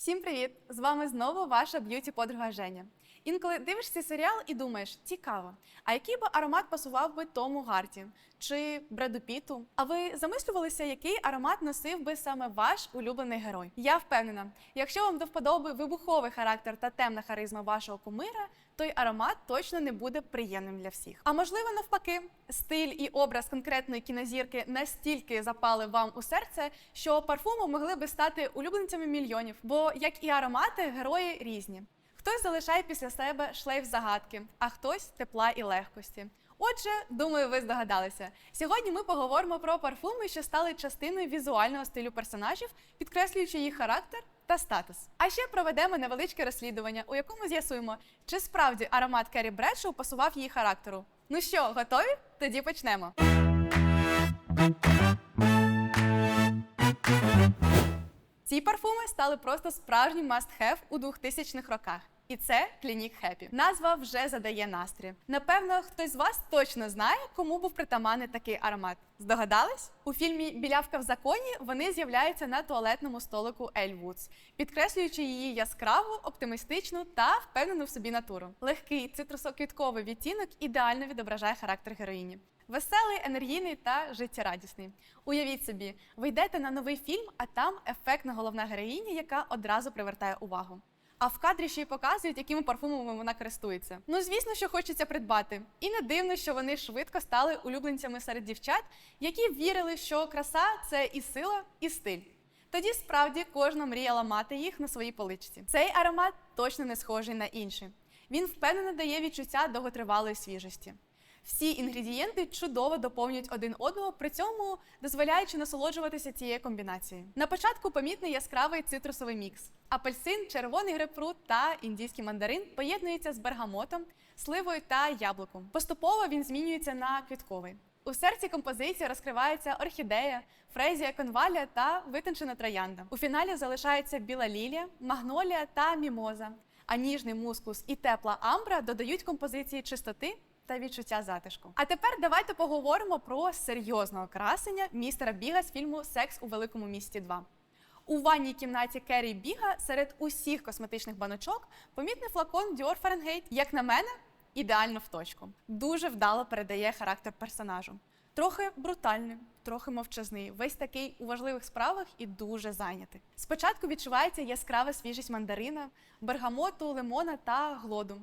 Всім привіт! З вами знову ваша б'юті подруга Женя. Інколи дивишся серіал і думаєш, цікаво, а який би аромат пасував би Тому Гарті чи Бреду Піту? А ви замислювалися, який аромат носив би саме ваш улюблений герой? Я впевнена, якщо вам до вподоби вибуховий характер та темна харизма вашого кумира, той аромат точно не буде приємним для всіх. А можливо, навпаки, стиль і образ конкретної кінозірки настільки запали вам у серце, що парфуми могли би стати улюбленцями мільйонів. Бо як і аромати, герої різні. Хтось залишає після себе шлейф загадки, а хтось тепла і легкості. Отже, думаю, ви здогадалися. Сьогодні ми поговоримо про парфуми, що стали частиною візуального стилю персонажів, підкреслюючи їх характер та статус. А ще проведемо невеличке розслідування, у якому з'ясуємо, чи справді аромат Керрі Бредшоу пасував її характеру. Ну що, готові? Тоді почнемо. Ці парфуми стали просто справжнім must-have у 2000-х роках. І це Clinique Happy. Назва вже задає настрій. Напевно, хтось з вас точно знає, кому був притаманний такий аромат. Здогадались? У фільмі Білявка в законі вони з'являються на туалетному столику Ель Вудс, підкреслюючи її яскраву, оптимістичну та впевнену в собі натуру. Легкий цитрусоквітковий відтінок ідеально відображає характер героїні. Веселий, енергійний та життєрадісний. Уявіть собі, ви йдете на новий фільм, а там ефектна головна героїня, яка одразу привертає увагу. А в кадрі ще й показують, якими парфумами вона користується. Ну, звісно, що хочеться придбати. І не дивно, що вони швидко стали улюбленцями серед дівчат, які вірили, що краса це і сила, і стиль. Тоді справді кожна мріяла мати їх на своїй поличці. Цей аромат точно не схожий на інші. Він впевнено дає відчуття довготривалої свіжості. Всі інгредієнти чудово доповнюють один одного, при цьому дозволяючи насолоджуватися цією комбінацією. На початку помітний яскравий цитрусовий мікс. Апельсин, червоний грейпфрут та індійський мандарин поєднуються з бергамотом, сливою та яблуком. Поступово він змінюється на квітковий. У серці композиції розкривається орхідея, фрезія конвалія та витончена троянда. У фіналі залишаються біла лілія, магнолія та мімоза. А ніжний мускус і тепла амбра додають композиції чистоти та відчуття затишку. А тепер давайте поговоримо про серйозного красення містера Біга з фільму Секс у великому місті 2». У ванній кімнаті Керрі Біга серед усіх косметичних баночок помітний флакон Dior Fahrenheit, як на мене, ідеально в точку. Дуже вдало передає характер персонажу. Трохи брутальний, трохи мовчазний, весь такий у важливих справах і дуже зайнятий. Спочатку відчувається яскрава свіжість мандарина, бергамоту, лимона та глоду.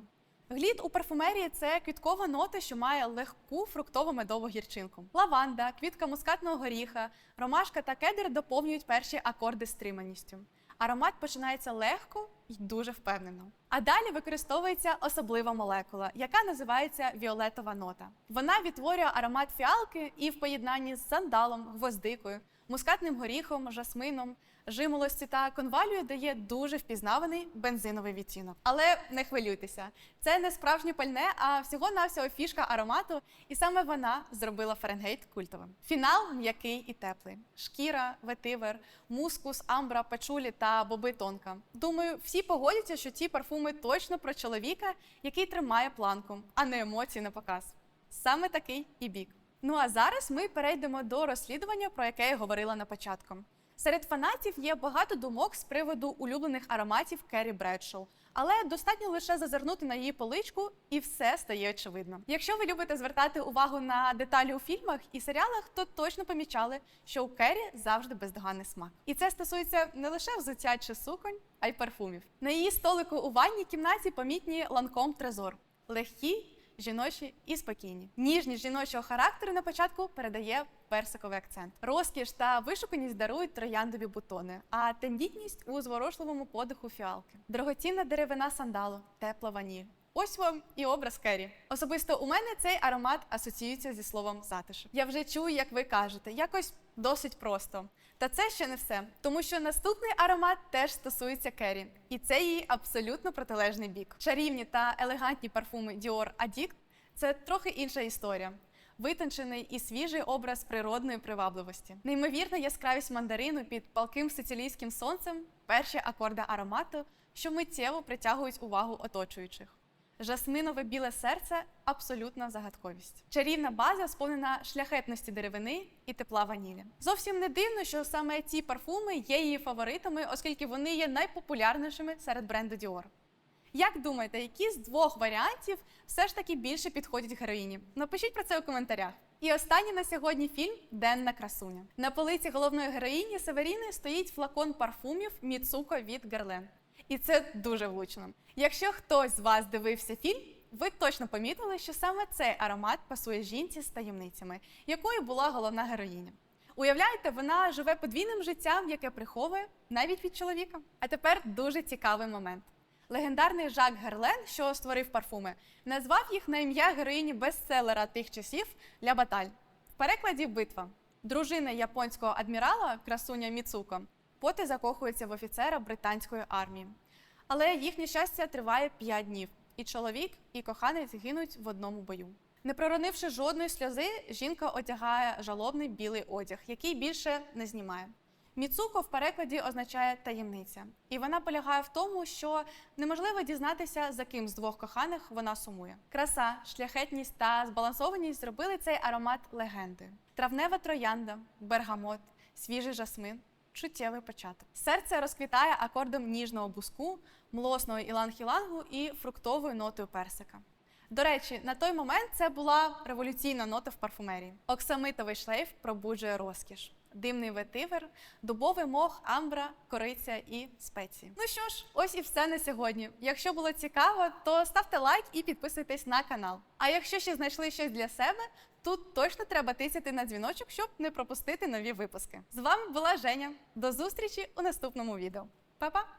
Глід у парфумерії це квіткова нота, що має легку фруктово-медову гірчинку. Лаванда, квітка мускатного горіха, ромашка та кедр доповнюють перші акорди стриманістю. Аромат починається легко і дуже впевнено. А далі використовується особлива молекула, яка називається віолетова нота. Вона відтворює аромат фіалки і в поєднанні з сандалом, гвоздикою, мускатним горіхом, жасмином, жимолості та конвалію дає дуже впізнаваний бензиновий відтінок. Але не хвилюйтеся, це не справжнє пальне, а всього-навсього фішка аромату, і саме вона зробила Фаренгейт культовим. Фінал м'який і теплий: шкіра, ветивер, мускус, амбра, пачулі та боби тонка. Думаю, всі погодяться, що ці парфуми точно про чоловіка, який тримає планку, а не емоції на показ. Саме такий і бік. Ну а зараз ми перейдемо до розслідування, про яке я говорила на початку. Серед фанатів є багато думок з приводу улюблених ароматів Керрі Бредшоу, але достатньо лише зазирнути на її поличку, і все стає очевидно. Якщо ви любите звертати увагу на деталі у фільмах і серіалах, то точно помічали, що у Керрі завжди бездоганний смак. І це стосується не лише взуття чи суконь, а й парфумів. На її столику у ванній кімнаті помітні ланком трезор, легкі жіночі і спокійні. Ніжність жіночого характеру на початку передає персиковий акцент. Розкіш та вишуканість дарують трояндові бутони, а тендітність у зворошливому подиху фіалки. Дорогоцінна деревина сандалу, тепла ваніль. Ось вам і образ Керрі. Особисто у мене цей аромат асоціюється зі словом затишок. Я вже чую, як ви кажете, якось досить просто. Та це ще не все, тому що наступний аромат теж стосується Керрі, і це її абсолютно протилежний бік. Чарівні та елегантні парфуми Dior Addict – це трохи інша історія. Витончений і свіжий образ природної привабливості, неймовірна яскравість мандарину під палким сицилійським сонцем, перші акорди аромату, що миттєво притягують увагу оточуючих. Жасминове біле серце абсолютна загадковість. Чарівна база сповнена шляхетності деревини і тепла ванілі. Зовсім не дивно, що саме ці парфуми є її фаворитами, оскільки вони є найпопулярнішими серед бренду Dior. Як думаєте, які з двох варіантів все ж таки більше підходять героїні? Напишіть про це у коментарях. І останній на сьогодні фільм Денна красуня. На полиці головної героїні Северіни стоїть флакон парфумів Міцуко від Герлен. І це дуже влучно. Якщо хтось з вас дивився фільм, ви точно помітили, що саме цей аромат пасує жінці з таємницями, якою була головна героїня. Уявляєте, вона живе подвійним життям, яке приховує навіть від чоловіка. А тепер дуже цікавий момент. Легендарний Жак Герлен, що створив парфуми, назвав їх на ім'я героїні бестселера тих часів Ля Баталь. В перекладі битва. Дружина японського адмірала, красуня Міцуко, поти закохується в офіцера британської армії. Але їхнє щастя триває 5 днів, і чоловік, і коханець гинуть в одному бою. Не проронивши жодної сльози, жінка одягає жалобний білий одяг, який більше не знімає. Міцуко в перекладі означає таємниця, і вона полягає в тому, що неможливо дізнатися, за ким з двох коханих вона сумує. Краса, шляхетність та збалансованість зробили цей аромат легендою. Травнева троянда, бергамот, свіжий жасмин. Чуттєвий початок. Серце розквітає акордом ніжного буску, млосного іланг-ілангу і фруктовою нотою персика. До речі, на той момент це була революційна нота в парфумерії. Оксамитовий шлейф пробуджує розкіш, димний ветивер, дубовий мох, амбра, кориця і спеції. Ну що ж, ось і все на сьогодні. Якщо було цікаво, то ставте лайк і підписуйтесь на канал. А якщо ще знайшли щось для себе, тут точно треба тисяти на дзвіночок, щоб не пропустити нові випуски. З вами була Женя. До зустрічі у наступному відео. Па-па!